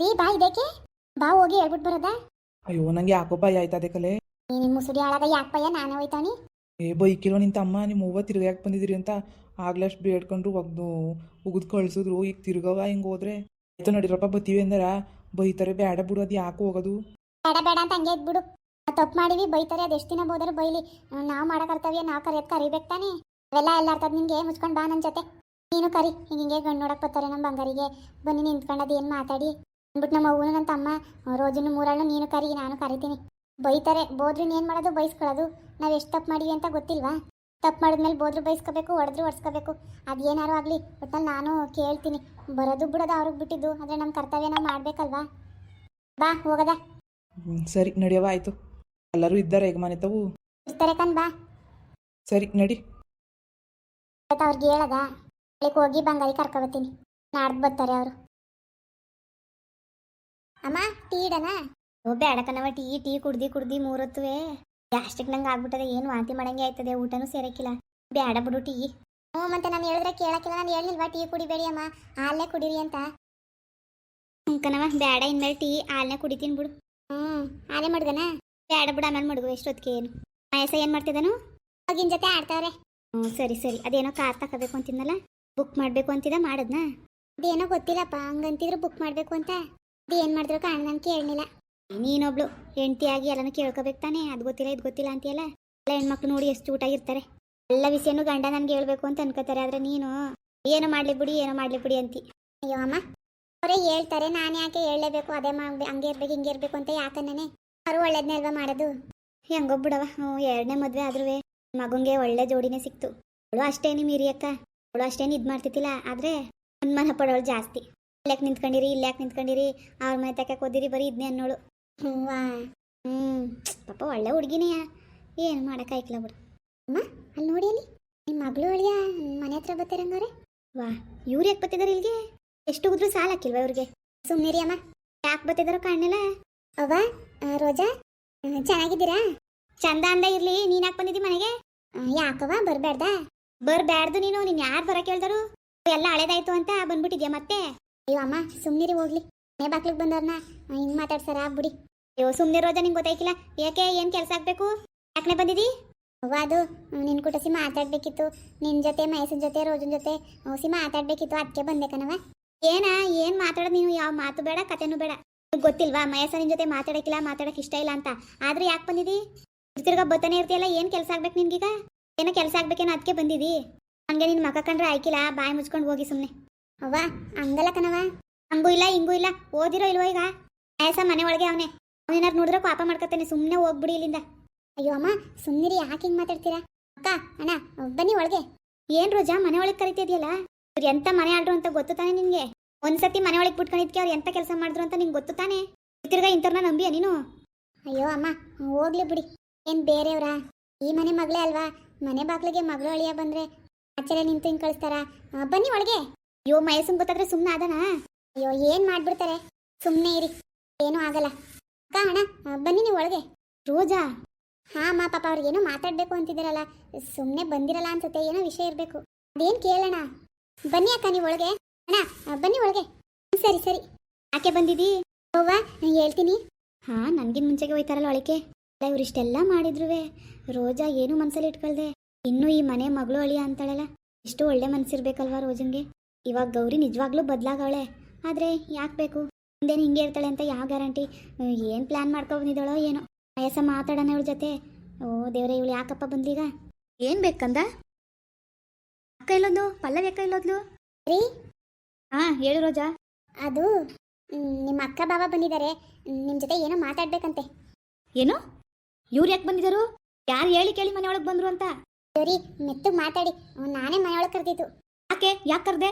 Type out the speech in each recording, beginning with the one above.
ರೀ ಬಾ ಇದಕ್ಕೆ. ಬಾ ಹೋಗಿ ಹೇಳ್ಬಿಟ್ಟು ಬರೋದ? ಅಯ್ಯೋ ನಂಗೆ ಯಾಕೋ ಭಯ ಆಯ್ತದೆ ಕಲೆ ನೀನು ಮುಸುಡಿ ಹಾಳಾಗ ಯಾಕಪ್ಪಯ್ಯ ನಾನೇ ಹೋಯ್ತಾನಿ ಏ ಬೈಕಿಲ್ವ ನಿಂತ ಅಮ್ಮ ನಿಮ್ಮ ಅವ್ವ ತಿರ್ಗ ಯಾಕೆ ಬಂದಿದ್ದೀರಿ ಅಂತ ಆಗ್ಲಷ್ಟು ಬೇಡ್ಕೊಂಡ್ರು ಒಗ್ದು ಉಗಿದು ಕಳ್ಸಿದ್ರು. ಈಗ ತಿರ್ಗವ ಹಿಂಗೆ ಹೋದ್ರೆ. ಆಯ್ತು ನಡಿರಪ್ಪ ಬತ್ತೀವಿ ಅಂದರ? ಬೈತಾರೆ ಬೇಡ ಬಿಡು ಅದು ಯಾಕೆ ಹೋಗೋದು? ಬೇಡ ಬೇಡ ಅಂತ ಹಂಗೆ ಇದ್ಬಿಡು. ತಪ್ಪು ಮಾಡಿವಿ ಬೈತಾರೆ ಅದು ಎಷ್ಟು ದಿನ ಬೋದರು ಬೈಲಿ. ನಾವು ಮಾಡೋ ಕರ್ತವ್ಯ ನಾವು ಕರೆಯೋದು ಕರಿಬೇಕು ತಾನೇ? ಅವೆಲ್ಲ ಎಲ್ಲ ಅರ್ಥದ ನಿನ್ಗೆ ಮುಚ್ಕೊಂಡು ಬಾ ನನ್ನ ಜೊತೆ. ನೀನು ಕರಿ ಹಿಂಗೆ ಗಂಡು ನೋಡಕ್ ಬರ್ತಾರೆ ನಮ್ಮ ಬಂಗಾರಿಗೆ. ಬನ್ನಿ ನಿಂತ್ಕೊಂಡದು ಏನು ಮಾತಾಡಿ. ಅಂದ್ಬಿಟ್ಟು ನಮ್ಮ ಅವ್ವನು ನನ್ನ ತಮ್ಮ ರೋಜಿನ ಮೂರನ್ನು ನೀನು ಕರಿ ನಾನು ಕರಿತೀನಿ. ಬೈತಾರೆ ಬೋದ್ರು ಏನು ಮಾಡೋದು ಬೈಸ್ಕೊಳ್ಳೋದು. ನಾವು ಎಷ್ಟು ತಪ್ಪು ಮಾಡಿವಿ ಅಂತ ಗೊತ್ತಿಲ್ವಾ? ತಪ್ಪು ಮಾಡಿದ್ಮೇಲೆ ಬೋದ್ರು ಬೈಸ್ಕೋಬೇಕು ಹೊಡೆದ್ರು ಹೊಡ್ಸ್ಕೋಬೇಕು. ಅದೇನಾರು ಆಗಲಿ ಒಟ್ಟಲ್ಲಿ ನಾನು ಕೇಳ್ತೀನಿ. ಬರೋದು ಬಿಡೋದು ಅವ್ರಿಗೆ ಬಿಟ್ಟಿದ್ದು ಆದರೆ ನಮ್ಮ ಕರ್ತವ್ಯ ನಾವು ಮಾಡಬೇಕಲ್ವಾ? ಬಾ ಹೋಗದ. ಸರಿ ನಡೆಯವ ಆಯಿತು. ಎಲ್ಲರೂ ಇದ್ದಾರೆ ಯಜಮಾನಿತವು. ಮನೆ ಇರ್ತಾರೆ ಕಣ್ ಬಾ. ಸರಿ ನಡಿ. ಅವ್ರಿಗೆ ಹೇಳದ ಹೋಗಿ ಬಂಗಾರಿ ಕರ್ಕೊಬತ್ತೀನಿ. ನಾಡ್ದು ಬರ್ತಾರೆ ಅವರು. ಅಮ್ಮ ಟೀ ಇಡನ? ಓ ಬೇಡ ಕಣವ ಟೀ ಟೀ ಕುಡ್ದಿ ಕುಡ್ದಿ ಮೂರತ್ವೆ ಗ್ಯಾಸ್ಟ್ರಿಕ್ ನಂಗೆ ಆಗ್ಬಿಟ್ಟದೆ ಏನು ವಾಂತಿ ಮಾಡಂಗೆ ಆಯ್ತದೆ ಊಟನೂ ಸೇರಕ್ಕಿಲ್ಲ ಬೇಡ ಬಿಡು ಟೀ. ಹ್ಞೂ ಮತ್ತೆ ನಾನು ಹೇಳಿದ್ರೆ ಕೇಳಕ್ಕಿಲ್ಲ ನಾನು ಹೇಳಿಲ್ವಾ ಟೀ ಕುಡಿಬೇಡಿ ಅಮ್ಮ ಹಾಲೇ ಕುಡೀರಿ ಅಂತ. ಕಣವ ಬೇಡ ಇನ್ಮೇಲೆ ಟೀ ಹಾಲನ್ನೇ ಕುಡಿತೀನಿ ಬಿಡು. ಹ್ಞೂ ಹಾಲೇ ಮಾಡ್ದನ? ಬೇಡ ಬಿಡು ಆಮೇಲೆ ಮಡ್ಗು ಎಷ್ಟೊತ್ತಿಗೆ ಏನು. ಮಾಯಸ ಏನು ಮಾಡ್ತಿದ್ದಾನು? ಅವಾಗಿನ ಜೊತೆ ಆಡ್ತಾವ್ರೆ. ಹ್ಞೂ ಸರಿ ಸರಿ ಅದೇನೋ ಕಾರ್ ತಗೋಬೇಕು ಅಂತಿದ್ನಲ್ಲ ಬುಕ್ ಮಾಡಬೇಕು ಅಂತಿದ್ದ ಮಾಡದ್ನಾ? ಅದೇನೋ ಗೊತ್ತಿಲ್ಲಪ್ಪ ಹಂಗಂತಿದ್ರು ಬುಕ್ ಮಾಡಬೇಕು ಅಂತ. ಅದು ಏನು ಮಾಡಿದ್ರು ಕಾಣ ನಾನು ಕೇಳಲಿಲ್ಲ ನೀನೊಬ್ಳು ಹೆಂಡತಿಯಾಗಿ ಎಲ್ಲನೂ ಕೇಳ್ಕೋಬೇಕು ತಾನೇ? ಅದು ಗೊತ್ತಿಲ್ಲ, ಇದು ಗೊತ್ತಿಲ್ಲ ಅಂತೀಯಲ್ಲ? ಎಲ್ಲ ಹೆಣ್ಮಕ್ಳು ನೋಡಿ ಎಷ್ಟು ಊಟಾಗಿರ್ತಾರೆ ಎಲ್ಲ ವಿಷಯನೂ ಗಂಡ ನನ್ಗೆ ಹೇಳ್ಬೇಕು ಅಂತ ಅನ್ಕೋತಾರೆ, ಆದ್ರೆ ನೀನು ಏನು ಮಾಡ್ಲಿ ಬಿಡಿ, ಏನೋ ಮಾಡ್ಲಿ ಬಿಡಿ ಅಂತಿ. ಅಯ್ಯೋ ಅಮ್ಮ, ಅವರೇ ಹೇಳ್ತಾರೆ, ನಾನು ಯಾಕೆ ಹೇಳಲೇಬೇಕು? ಅದೇ ಮಾಡಿ ಹಂಗೆ ಇರ್ಬೇಕು, ಹಿಂಗೆ ಇರ್ಬೇಕು ಅಂತ ಯಾಕನ್ನೇ ಅವರು ಒಳ್ಳೇದನ್ನೇ ಅಲ್ವಾ ಮಾಡೋದು? ಹೆಂಗೋ ಬಿಡವ ಹ್ಞೂ, ಎರಡನೇ ಮದುವೆ ಆದ್ರೂ ಮಗುಂಗೆ ಒಳ್ಳೆ ಜೋಡಿನೇ ಸಿಕ್ತು. ಅವಳು ಅಷ್ಟೇನು ಮೀರಿಯಕ್ಕ ಅವಳು ಅಷ್ಟೇನು ಇದು ಮಾಡ್ತಿದ್ದಿಲ್ಲ, ಆದ್ರೆ ಅನುಮಾನ ಪಡೋಳು ಜಾಸ್ತಿ. ಇಲ್ಲಾಕ್ ನಿಂತ್ಕೊಂಡಿರಿ ಇಲ್ಲಾಕ್ ನಿಂತ್ಕೊಂಡಿರಿ? ಅವ್ರ ಮನೆ ತಕ್ಕ ಓದಿರಿ ಬರೀ ಇದ್ನೇ ಅನ್ನೋಳು. ಹ್ಞೂ ಹ್ಞೂ ಪಾಪ ಒಳ್ಳೆ ಹುಡುಗಿನೇಯ ಏನು ಮಾಡೋಕ್ಕಾಯ್ಕಿಲ್ಲ ಬಿಡು. ಅಮ್ಮ ಅಲ್ಲಿ ನೋಡಿ ಅಲ್ಲಿ. ನಿಮ್ಮ ಮಗಳು ಅಳಿಯ ಮನೆ ಹತ್ರ ಬರ್ತಾರಂಗಾರೆ ವಾ ಇವ್ರು ಯಾಕೆ ಬರ್ತಿದಾರೆ ಇಲ್ಲಿಗೆ ಎಷ್ಟು ಉದ್ರು ಸಾಲ ಹಾಕಿಲ್ವಾ ಇವ್ರಿಗೆ? ಸುಮ್ಮನಿರಿ ಅಮ್ಮ. ಯಾಕೆ ಬರ್ತಿದಾರೋ ಕಾಣಲ್ಲ ಅವ್ವ ರೋಜಾ? ಚೆನ್ನಾಗಿದ್ದೀರಾ? ಚಂದ ಅಂದ ಇರ್ಲಿ ನೀನ್ ಯಾಕೆ ಬಂದಿದ್ದಿ ಮನೆಗೆ? ಯಾಕವ್ವ ಬರ್ಬೇಡ್ದ ಬರ್ಬ್ಯಾಡ್ದು ನೀನು ನೀನ್ ಯಾರು ಬರಕ್ ಹೇಳ್ದರು ಎಲ್ಲ ಹಳೇದಾಯ್ತು ಅಂತ ಬಂದ್ಬಿಟ್ಟಿದ್ಯಾ ಮತ್ತೆ? ಅಯ್ಯೋ ಅಮ್ಮ, ಸುಮ್ನಿರಿ ಹೋಗ್ಲಿ. ಮನೆ ಬಾಕ್ಲಿಗೆ ಬಂದವ್ರನ್ನ ಹಿಂಗ್ ಮಾತಾಡ್ಸಾರ, ಆಗ್ಬಿಡಿ. ಅಯ್ಯೋ ಸುಮ್ಮನೆ ರೋಜಾ ನಿಂಗೆ ಗೊತ್ತಾಯ್ಕಿಲ್ಲ. ಯಾಕೆ, ಏನು ಕೆಲಸ ಆಗಬೇಕು? ಯಾಕನೆ ಬಂದಿದಿ? ಅವ್ವ, ಅದು ನಿನ್ ಕುಟಸಿ ಮಾತಾಡ್ಬೇಕಿತ್ತು ನಿನ್ ಜೊತೆ, ಮಹೇಶನ್ ಜೊತೆ, ರೋಜನ್ ಜೊತೆ ಸಿ ಮಾತಾಡ್ಬೇಕಿತ್ತು ಅದಕ್ಕೆ ಬಂದೆ ಕಣವ ಏನ, ಏನ್ ಮಾತಾಡೋದು ನೀನು? ಯಾವ ಮಾತು ಬೇಡ, ಕತೆನೂ ಬೇಡ. ಗೊತ್ತಿಲ್ವಾ, ಮಹೇಶ ನಿನ್ ಜೊತೆ ಮಾತಾಡಕ್ಕಿಲ್ಲ ಮಾತಾಡಕ್ಕೆ ಇಷ್ಟ ಇಲ್ಲ ಅಂತ. ಆದ್ರೆ ಯಾಕೆ ಬಂದಿದಿ? ತಿರ್ಗಾ ಬತ್ತಾನೆ ಇರ್ತೀಯಲ್ಲ, ಏನು ಕೆಲಸ ಆಗ್ಬೇಕು ನಿನ್ಗೀಗ? ಏನೋ ಕೆಲಸ ಆಗ್ಬೇಕೇನೋ ಅದಕ್ಕೆ ಬಂದಿದಿ. ಹಂಗೆ ನಿನ್ ಮಕ ಕಂಡ್ರೆ ಆಯ್ಕಿಲ್ಲ, ಬಾಯಿ ಮುಚ್ಕೊಂಡು ಹೋಗಿ ಸುಮ್ನೆ. ಅವ್ವ ಹಂಗಲ್ಲ ಕಣವ ಹಂಗೂ ಇಲ್ಲ ಹಿಂಗೂ ಇಲ್ಲ, ಓದಿರೋ ಇಲ್ವೋ ಈಗ? ಆಯಸ ಮನೆ ಒಳಗೆ ಅವನೇ. ಅವನೇನಾರು ನೋಡಿದ್ರೆ ಪಾಪ ಮಾಡ್ಕೊತಾನೆ ಸುಮ್ಮನೆ ಹೋಗ್ಬಿಡಿ ಇಲ್ಲಿಂದ. ಅಯ್ಯೋ ಅಮ್ಮ ಸುಮ್ಮನಿರಿ ಯಾಕೆ ಹಿಂಗೆ ಮಾತಾಡ್ತೀರಾ? ಅಕ್ಕ, ಅಣ್ಣ, ಬನ್ನಿ ಒಳಗೆ. ಏನ್ ರೋಜಾ, ಮನೆ ಒಳಗೆ ಕರಿತಿದ್ಯಲ್ಲ? ಇವ್ರು ಎಂತ ಮನೆ ಆಡ್ರು ಅಂತ ಗೊತ್ತು ತಾನೆ ನಿನಗೆ? ಒಂದ್ಸತಿ ಮನೆ ಒಳಗೆ ಬಿಟ್ಕೊಂಡಿದ್ಕೆ ಅವ್ರು ಎಂತ ಕೆಲಸ ಮಾಡಿದ್ರು ಅಂತ ನಿಂಗೆ ಗೊತ್ತು ತಾನೆ? ತಿರ್ಗಾ ಇಂಥವ್ರನ್ನ ನಂಬಿಯ ನೀನು? ಅಯ್ಯೋ ಅಮ್ಮ, ಹೋಗ್ಲಿ ಬಿಡಿ. ಏನ್ ಬೇರೆಯವ್ರಾ ಈ ಮನೆ ಮಗಳೇ ಅಲ್ವಾ? ಮನೆ ಬಾಗ್ಲಿಗೆ ಮಗಳು ಅಳಿಯ ಬಂದ್ರೆ ಆಚೆ ನಿಂತು ಹಿಂಗ್ ಕಳಿಸ್ತಾರ? ಬನ್ನಿ ಒಳಗೆ. ಅಯ್ಯೋ, ಮಯಸ್ಸನ್ ಗೊತ್ತಾದ್ರೆ ಸುಮ್ಮನೆ ಅದನಾ ಅಯ್ಯೋ, ಏನ್ ಮಾಡ್ಬಿಡ್ತಾರೆ? ಸುಮ್ಮನೆ ಇರಿ. ಏನೂ ಆಗಲ್ಲ. ಅಕ್ಕ, ಅಣ್ಣ ಬನ್ನಿ ನೀವು ಒಳಗೆ. ರೋಜಾ. ಹಾ ಮಾ ಪಾಪ ಅವ್ರಿಗೇನೋ ಮಾತಾಡ್ಬೇಕು ಅಂತಿದ್ದಾರಲ್ಲ. ಸುಮ್ಮನೆ ಬಂದಿರಲ್ಲ ಅನ್ಸುತ್ತೆ, ಏನೋ ವಿಷಯ ಇರಬೇಕು. ಅದೇನ್ ಕೇಳೋಣ? ಬನ್ನಿ ಅಕ್ಕ, ನೀವು ಒಳಗೆ. ಅಣ್ಣ ಬನ್ನಿ ಒಳಗೆ. ಸರಿ ಸರಿ. ಯಾಕೆ ಬಂದಿದ್ದೀ? ಅವ್ವ ಹೇಳ್ತೀನಿ. ಹಾ, ನನ್ಗಿನ್ ಮುಂಚೆಗೆ ಹೋಯ್ತಾರಲ್ಲ ಒಳಕೆ ಇವ್ರು ಇಷ್ಟೆಲ್ಲ ಮಾಡಿದ್ರುವೆ. ರೋಜಾ ಏನು ಮನಸ್ಸಲ್ಲಿ ಇಟ್ಕೊಳ್ದೆ. ಇನ್ನು ಈ ಮನೆ ಮಗಳು ಅಳಿಯ ಅಂತಾಳಲ್ಲ. ಇಷ್ಟು ಒಳ್ಳೆ ಮನ್ಸಿರ್ಬೇಕಲ್ವಾ ರೋಜನ್ಗೆ? ಇವಾಗ ಗೌರಿ ನಿಜವಾಗ್ಲೂ ಬದಲಾಗವಳೆ. ಆದರೆ ಯಾಕೆ ಬೇಕು? ಮುಂದೇನು ಹಿಂಗೆ ಇರ್ತಾಳೆ ಅಂತ ಯಾವ ಗ್ಯಾರಂಟಿ? ಏನು ಪ್ಲ್ಯಾನ್ ಮಾಡ್ಕೊ ಬಂದಿದ್ದಾಳೋ ಏನೋ. ವಯಸ್ಸ ಮಾತಾಡೋಣ ಇವಳ ಜೊತೆ. ಓ ದೇವ್ರೆ ಇವಳು ಯಾಕಪ್ಪ ಬಂದ್ಲೀಗ? ಏನು ಬೇಕಂದ ಅಕ್ಕ ಇಲ್ಲೊಂದು ಪಲ್ಲವಿ ಅಕ್ಕ ಇಲ್ಲೋದ್ಲು ರೀ? ಹಾಂ ಹೇಳು ರೋಜಾ. ಅದು ನಿಮ್ಮ ಅಕ್ಕ ಬಾಬಾ ಬಂದಿದ್ದಾರೆ. ನಿಮ್ಮ ಜೊತೆ ಏನೋ ಮಾತಾಡ್ಬೇಕಂತೆ. ಏನು? ಇವ್ರು ಯಾಕೆ ಬಂದಿದ್ದರು? ಯಾರು ಹೇಳಿ ಕೇಳಿ ಮನೆಯೊಳಗೆ ಬಂದರು ಅಂತ. ಸರಿ ಮೆತ್ತಗೆ ಮಾತಾಡಿ. ನಾನೇ ಮನೆಯೊಳಗೆ ಕರೆದಿತ್ತು ಯಾಕೆ? ಯಾಕೆ ಕರ್ದೆ?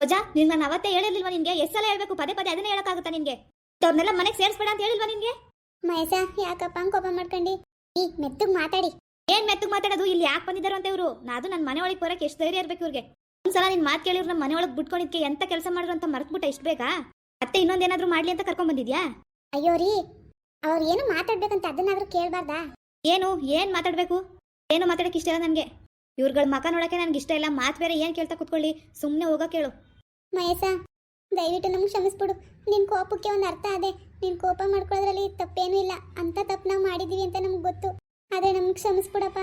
ರೋಜಾ ನಿನ್ ನಾನು ಅವತ್ತೇ ಹೇಳಿರ್ಲಿಲ್ವಾ ನಿನ್ಗೆ? ಎಷ್ಟ್ ಸಲ ಹೇಳ್ಬೇಕು ಪದೇ ಪದೇ ಅದನ್ನೇ ಹೇಳಕ್ಕಾಗುತ್ತಾ ನಿನ್ಗೆ? ಅವ್ರನ್ನೆಲ್ಲ ಮನೆಗೆ ಸೇರಿಸ್ಬೇಡ ಅಂತ ಹೇಳಿಲ್ವಾ ನಿನ್ಗೆ? ಮಹೇಶ ಯಾಕಪ್ಪ ಹಂಗ್ ಕೋಪ ಮಾಡ್ಕೊಂಡಿ? ಈ ಮೆತ್ತಗ್ ಮಾತಾಡಿ. ಏನ್ ಮೆತ್ತಗ್ ಮಾತಾಡೋದು? ಇಲ್ಲಿ ಯಾಕೆ ಬಂದಿದ್ದಾರೆ ಅಂತ ಇವರು? ನಾನು ನನ್ನ ಮನೆ ಒಳಗೆ ಬರಕ್ಕೆ ಎಷ್ಟು ಧೈರ್ಯ ಇರ್ಬೇಕು ಇವ್ರಿಗೆ. ಒಂದ್ಸಲ ನಿನ್ ಮಾತು ಕೇಳಿ ನಮ್ಮ ಮನೆ ಒಳಗೆ ಬಿಟ್ಕೊಂಡಿದ್ಕೆ ಎಂತ ಕೆಲಸ ಮಾಡಿದ್ರು ಅಂತ ಮರ್ತ್ಬಿಟ್ಟ ಇಷ್ಟು ಬೇಕಾ ಮತ್ತೆ ಇನ್ನೊಂದೇನಾದ್ರೂ ಮಾಡ್ಲಿ ಅಂತ ಕರ್ಕೊಂಡ್ ಬಂದಿದ್ಯಾ? ಅಯ್ಯೋ ರೀ ಅವ್ರು ಏನು ಮಾತಾಡ್ಬೇಕಂತ ಅದನ್ನಾದ್ರೂ ಕೇಳ್ಬಾರ್ದಾ? ಏನು? ಏನ್ ಮಾತಾಡ್ಬೇಕು? ಏನು ಮಾತಾಡಕ್ಕೆ ಇಷ್ಟ ಇಲ್ಲ ನನ್ಗೆ. ಇವ್ರಗಳ ಮಕ ನೋಡಕ್ಕೆ ನನಗೆ ಇಷ್ಟ ಇಲ್ಲ. ಮಾತ್ ಬೇರೆ ಏನು ಕೇಳ್ತಾ ಕೂತ್ಕೊಳ್ಳಿ? ಸುಮ್ಮನೆ ಹೋಗೋ ಕೇಳು. ಮಹೇಶ, ದಯವಿಟ್ಟು ನಮ್ಗೆ ಕ್ಷಮಿಸ್ಬಿಡು. ನಿನ್ನ ಕೋಪಕ್ಕೆ ಒಂದು ಅರ್ಥ ಅದೇ ನೀನು ಕೋಪ ಮಾಡ್ಕೊಳ್ಳೋದ್ರಲ್ಲಿ ತಪ್ಪೇನೂ ಇಲ್ಲ. ಅಂತ ತಪ್ಪು ನಾವು ಮಾಡಿದ್ದೀವಿ ಅಂತ ನಮ್ಗೆ ಗೊತ್ತು. ಆದರೆ ನಮ್ಗೆ ಕ್ಷಮಿಸ್ಬಿಡಪ್ಪ.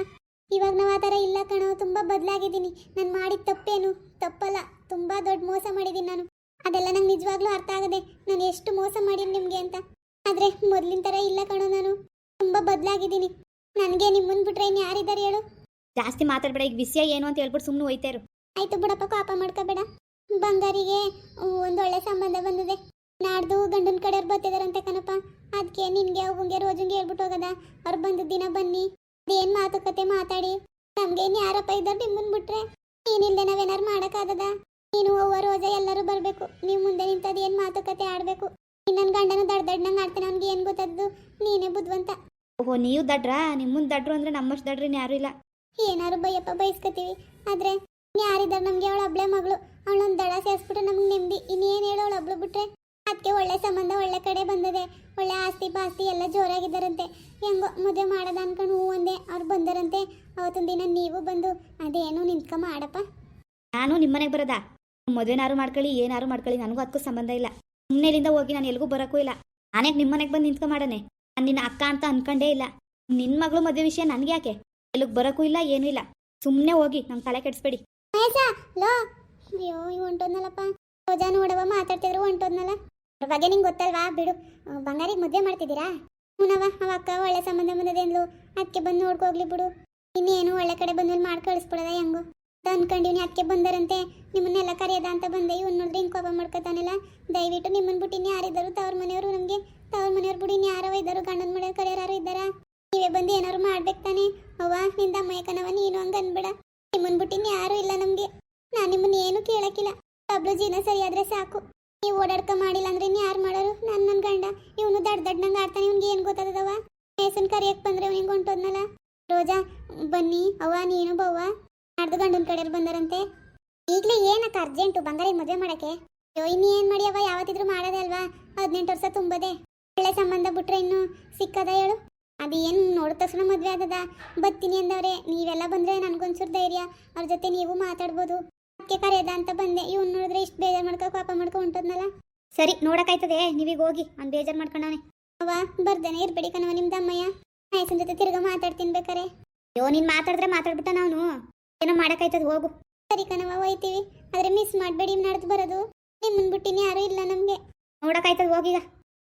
ಇವಾಗ ನಾವು ಆ ಥರ ಇಲ್ಲ ಕಣೋ. ತುಂಬ ಬದಲಾಗಿದ್ದೀನಿ. ನಾನು ಮಾಡಿದ ತಪ್ಪೇನು? ತಪ್ಪಲ್ಲ. ತುಂಬ ದೊಡ್ಡ ಮೋಸ ಮಾಡಿದ್ದೀನಿ ನಾನು. ಅದೆಲ್ಲ ನಂಗೆ ನಿಜವಾಗ್ಲೂ ಅರ್ಥ ಆಗದೆ ನಾನು ಎಷ್ಟು ಮೋಸ ಮಾಡೀನಿ ನಿಮಗೆ ಅಂತ. ಆದರೆ ಮೊದಲಿನ ಥರ ಇಲ್ಲ ಕಣೋ ನಾನು. ತುಂಬ ಬದಲಾಗಿದ್ದೀನಿ. ನನಗೆ ನಿಮ್ಮನ್ನು ಬಿಟ್ರೆ ಇನ್ನು ಯಾರಿದ್ದಾರೆ ಹೇಳು? ಜಾಸ್ತಿ ಮಾತಾಡ್ಬೇಡ ಈಗ ವಿಷಯ ಏನು ಅಂತ ಹೇಳ್ಬಿಟ್ಟು ಸುಮ್ಮನೆ ಹೋಯ್ತಾರು ಆಯ್ತು ಬಿಡಪ್ಪ ಕಾಪ ಮಾಡ್ಕೋಬೇಡ. ಬಂಗಾರಿಗೆ ಒಂದು ಒಳ್ಳೆ ಸಂಬಂಧ ಬಂದಿದೆ. ನಾಡ್ದು ಗಂಡನ ಕಡೆಯವ್ರು ಬರ್ತಿದಾರಂತೆ ಕಣಪ್ಪ. ಅದಕ್ಕೆ ನಿನ್ಗೆ ಅವಂಗೆ ರೋಜಂಗೆ ಹೇಳ್ಬಿಟ್ಟು ಹೋಗದ. ಅವ್ರು ಬಂದ ದಿನ ಬನ್ನಿ. ಏನ್ ಮಾತುಕತೆ ಮಾತಾಡಿ. ನಮ್ಗೆ ಇನ್ ಯಾರಪ್ಪ ಇದ್ದಾರೆ ನಿಮ್ಮನ್ ಬಿಟ್ರೆ ನೀನಿಲ್ದೆ ನಾವೇನಾರು ಮಾಡಕ್ಕಾಗದ? ನೀನು ಹೋಗುವ ರೋಜ ಎಲ್ಲರೂ ಬರ್ಬೇಕು. ನೀವು ಮುಂದೆ ನಿಂತದ ಏನ್ ಮಾತುಕತೆ ಆಡ್ಬೇಕು? ನನ್ನ ಗಂಡನ ದಡ್ ದಡ್ನಂಗ್ ಆಡ್ತಾನೆ ಅವ್ನಿಗೆ ಏನ್ ಗೊತ್ತದ್ದು? ನೀನೇ ಬುದ್ಧವಂತ ಓಹೋ ನೀವು ದಡ್ರಾ? ಮುಂದ್ ದಡ್ರು ಅಂದ್ರೆ ನಮ್ಮಷ್ಟು ದಡ್ರಿನ ಯಾರು ಇಲ್ಲ. ಏನಾರು ಬೈಯಪ್ಪ ಬಯಸ್ಕೊತೀವಿ ಆದ್ರೆ ಯಾರಿದ್ದಾರೆ ನಮ್ಗೆ ಅವಳ ಒಬ್ಳೆ ಮಗಳು, ಅವಳೊಂದು ದಡ ಸೇರ್ಸ್ಬಿಟ್ಟು ನಮ್ಗೆ ನೆಮ್ಮದಿ. ಇನ್ನೇನು ಹೇಳು ಅವಳು ಒಬ್ಳು ಬಿಟ್ರೆ ಅದಕ್ಕೆ ಒಳ್ಳೆ ಸಂಬಂಧ ಒಳ್ಳೆ ಕಡೆ ಬಂದದೆ. ಒಳ್ಳೆ ಆಸ್ತಿ ಪಾಸ್ತಿ ಎಲ್ಲ ಜೋರಾಗಿದ್ದಾರಂತೆ. ಹೆಂಗೋ ಮದುವೆ ಮಾಡೋದ ಅನ್ಕೊಂಡು ಹೂ ಒಂದೇ ಅವ್ರು ಬಂದರಂತೆ. ಅವತ್ತೊಂದು ದಿನ ನೀವು ಬಂದು ಅದೇನು ನಿಂತ್ಕ ಮಾಡಪ್ಪ. ನಾನು ನಿಮ್ಮನೆಗೆ ಬರೋದಾ? ಮದುವೆನಾರು ಮಾಡ್ಕೊಳ್ಳಿ, ಏನಾರು ಮಾಡ್ಕೊಳ್ಳಿ, ನನಗೂ ಅದಕ್ಕೂ ಸಂಬಂಧ ಇಲ್ಲ. ಮುನ್ನೆಲಿಂದ ಹೋಗಿ ನಾನು ಎಲ್ಗೂ ಬರೋಕ್ಕೂ ಇಲ್ಲ. ನಾನೇ ನಿಮ್ಮನೆಗೆ ಬಂದು ನಿಂತ್ಕೊ ಮಾಡನೆ. ನಾನು ನಿನ್ನ ಅಕ್ಕ ಅಂತ ಅನ್ಕೊಂಡೇ ಇಲ್ಲ. ನಿನ್ನ ಮಗಳು ಮದುವೆ ವಿಷಯ ನನಗೆ ಯಾಕೆ ಎಲ್ಲಿಗೆ ಬರೋಕ್ಕೂ ಇಲ್ಲ, ಏನೂ ಇಲ್ಲ. ಸುಮ್ಮನೆ ಹೋಗಿ ನಮ್ಮ ತಲೆ ಕೆಡಿಸ್ಬೇಡಿ. ಲೋ. ಅಯ್ಯೋ ಇವ್ ಹೊಂಟೋದ್ನಲ್ಲಪ್ಪ. ರೋಜಾ ನೋಡವ ಮಾತಾಡ್ತಿದ್ರು, ಹೊಂಟೋದ್ನಲ್ಲ. ಅದ್ರ ಬಗ್ಗೆ ನಿಂಗೆ ಗೊತ್ತಲ್ವಾ? ಬಿಡು. ಬಂಗಾರಿಗೆ ಮದುವೆ ಮಾಡ್ತಿದ್ದೀರಾ? ಹ್ಞೂನವ ಅವ ಅಕ್ಕ ಒಳ್ಳೆ ಸಂಬಂಧ ಬಂದದೇನ್ಲು? ಅದಕ್ಕೆ ಬಂದು ನೋಡ್ಕೋಗ್ಲಿ ಬಿಡು. ಇನ್ನೇನು ಒಳ್ಳೆ ಕಡೆ ಬಂದ್ಮೇಲೆ ಮಾಡಿ ಕಳಿಸ್ಬಿಡದ ಹೆಂಗು. ಅನ್ಕೊಂಡಿವ್ನಿ ಅದಕ್ಕೆ ಬಂದರಂತೆ? ನಿಮ್ಮನ್ನೆಲ್ಲ ಕರೆಯದ ಅಂತ ಬಂದೆ. ಇವ್ನು ನೋಡಿದ್ರೆ ಹಿಂಗೆ ಕೋಪ ಮಾಡ್ಕೊತಾನಲ್ಲ. ದಯವಿಟ್ಟು ನಿಮ್ಮನ್ನ ಬಿಟ್ಟು ಇನ್ನು ಯಾರಿದ್ದರು ತವ್ರ ಮನೆಯವರು ನಮಗೆ? ತವ್ರ ಮನೆಯವ್ರು ಬಿಡು ಇನ್ನು ಯಾರೋ ಇದ್ದರು? ಗಂಡನ ಮನೆಯವ್ರು ಕರೆಯೋರು ಇದ್ದಾರಾ? ನೀವೇ ಬಂದು ಏನಾರು ಮಾಡ್ಬೇಕು ತಾನೆ? ಅವ್ವ, ನಿಂದ ಮೈಕನವ ನೀನು ಹಂಗ ಅನ್ಬೇಡ. ನಿಮ್ಮನ್ ಬಿಟ್ಟಿನ ಯಾರು ಇಲ್ಲ ನಮ್ಗೆ. ನಾನು ನಿಮ್ಮನ್ನ ಏನು ಕೇಳಕ್ಕಿಲ್ಲ. ಒಬ್ಳು ಜೀವನ ಸರಿಯಾದ್ರೆ ಸಾಕು. ನೀವು ಓಡಾಡ್ಕ ಮಾಡಿಲ್ಲ ಅಂದ್ರೆ ಇನ್ ಯಾರು ಮಾಡೋರು? ನಾನು ನನ್ನ ಗಂಡ. ಇವನು ದಡ್ ನಂಗೆ ಆಡ್ತಾನೆ, ಇವ್ನಿಗೆ ಏನು ಗೊತ್ತಾದವ ಮೇಸನ್ ಕರಿಯಕ್ ಬಂದ್ರೆ ಅವ್ನಿಗೆ ಹೊಂಟೋದ್ನಲ್ಲ? ರೋಜಾ, ಬನ್ನಿ. ಅವ್ವ, ನೀನು ಬವ್ವ ನಾಡ್ದು ಗಂಡನ ಕಡೆಯವ್ರು ಬಂದರಂತೆ. ಈಗಲೇ ಏನಕ್ಕ ಅರ್ಜೆಂಟು? ಬಂಗಾರಿ ಮದುವೆ ಮಾಡಕ್ಕೆ? ಅಯ್ಯೋ, ಇನ್ನು ಏನು ಮಾಡಿ ಅವ್ವ? ಯಾವತ್ತಿದ್ರು ಮಾಡೋದೇ ಅಲ್ವಾ? ಹದಿನೆಂಟು ವರ್ಷ ತುಂಬದೆ. ಒಳ್ಳೆ ಸಂಬಂಧ ಬಿಟ್ರೆ ಇನ್ನು ಸಿಕ್ಕದ ಹೇಳು? ಅದೇನು ನೋಡಿದ ತಕ್ಷಣ ಮದುವೆ ಆದದ? ಬತ್ತೀನಿ ಅಂದವ್ರೆ. ನೀವೆಲ್ಲ ಬಂದ್ರೆ ನನ್ಗೊಂಚೂರು ಧೈರ್ಯ. ಅವ್ರ ಜೊತೆ ನೀವು ಮಾತಾಡ್ಬೋದು. ಅದಕ್ಕೆ ಕರೆಯದ ಅಂತ ಬಂದೆ. ಇವ್ನು ನೋಡಿದ್ರೆ ಇಷ್ಟು ಬೇಜಾರು ಮಾಡ್ಕೊ ಪಾಪ ಮಾಡ್ಕೊ ಹೊಂಟದ್ನಲ್ಲ? ಸರಿ, ನೋಡಕ್ಕಾಯ್ತದೆ. ನೀವೀಗ ಹೋಗಿ. ಅವ್ನು ಬೇಜಾರು ಮಾಡ್ಕೊಂಡವನೆ ಅವ ಬರ್ದೇನೆ. ಇರ್ಬೇಡಿ ಕಣವ ನಿಮ್ದು ಅಮ್ಮಯ್ಯ. ಮಹೇಶನ್ ಜೊತೆ ತಿರ್ಗಾ ಮಾತಾಡ್ತೀನಿ ಬೇಕಾರೆ. ಅಯ್ಯೋ, ನೀನು ಮಾತಾಡಿದ್ರೆ ಮಾತಾಡ್ಬಿಟ್ಟ ನಾನು ಏನೋ ಮಾಡಕ್ಕಾಯ್ತದ, ಹೋಗು. ಸರಿ ಕಣವ ಹೋಯ್ತೀವಿ. ಆದ್ರೆ ಮಿಸ್ ಮಾಡಬೇಡಿ ನಡೆದು ಬರೋದು. ನಿಮ್ಮನ್ ಬಿಟ್ಟಿನಿ ಯಾರೂ ಇಲ್ಲ ನಮಗೆ. ನೋಡಕ್ಕಾಯ್ತದ, ಹೋಗೀಗ.